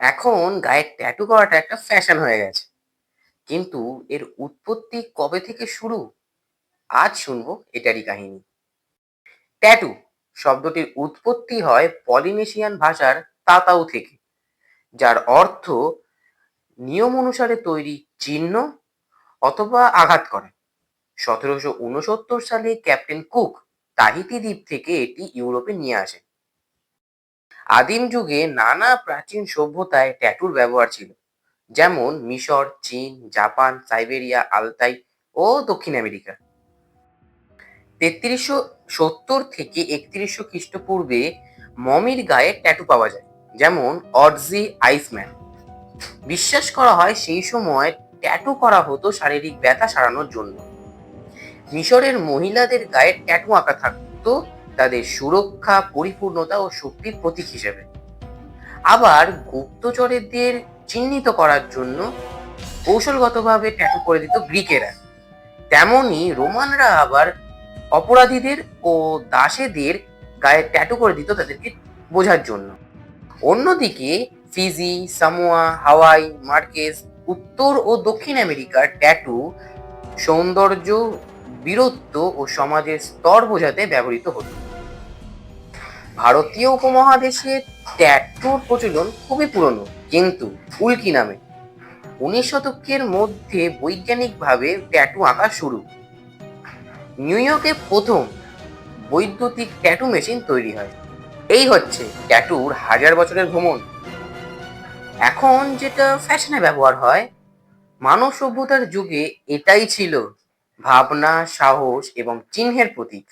এখন গায়ে ট্যাটু করাটা একটা ফ্যাশন হয়ে গেছে। কিন্তু এর উৎপত্তি কবে থেকে শুরু? আজ শুনব এটারই কাহিনী। ট্যাটু শব্দটির উৎপত্তি হয় পলিনেশিয়ান ভাষার তাতাউ থেকে, যার অর্থ নিয়ম অনুসারে তৈরি চিহ্ন অথবা আঘাত করে। সতেরোশো উনসত্তর সালে ক্যাপ্টেন কুক তাহিতি দ্বীপ থেকে এটি ইউরোপে নিয়ে আসে। আদিম যুগে নানা প্রাচীন সভ্যতায় ট্যাটুর ব্যবহার ছিল। যেমন মিশর, চীন, জাপান, সাইবেরিয়া, আলতাই ও দক্ষিণ আমেরিকা। তেত্রিশশো সত্তর থেকে একত্রিশশো খ্রিস্টপূর্বে মমির গায়ে ট্যাটু পাওয়া যায়, যেমন অডজি আইসম্যান। বিশ্বাস করা হয় সেই সময় ট্যাটু করা হতো শারীরিক ব্যথা সারানোর জন্য। মিশরের মহিলাদের গায়ে ট্যাটু আঁকা থাকতো তাদের সুরক্ষা, পরিপূর্ণতা ও শক্তির প্রতীক হিসেবে। আবার গুপ্তচরেদের চিহ্নিত করার জন্য কৌশলগতভাবে ট্যাটু করে দিত গ্রিকেরা। তেমনি রোমানরা আবার অপরাধীদের ও দাসেদের গায়ে ট্যাটু করে দিত তাদেরকে বোঝার জন্য। অন্যদিকে ফিজি, সামোয়া, হাওয়াই, মার্কেস, উত্তর ও দক্ষিণ আমেরিকার ট্যাটু সৌন্দর্য, বীরত্ব ও সমাজের স্তর বোঝাতে ব্যবহৃত হতো। ভারতীয় উপমহাদেশে ট্যাটুর প্রচলন খুবই পুরনো, কিন্তু উল্কি নামে। উনিশ শতকের মধ্যে বৈজ্ঞানিকভাবে ট্যাটু আঁকা শুরু। নিউ ইয়র্কে প্রথম বৈদ্যুতিক ট্যাটু মেশিন তৈরি হয়। এই হচ্ছে ট্যাটুর হাজার বছরের ভ্রমণ। এখন যেটা ফ্যাশনে ব্যবহার হয়, মানব সভ্যতার যুগে এটাই ছিল ভাবনা, সাহস এবং চিহ্নের প্রতীক।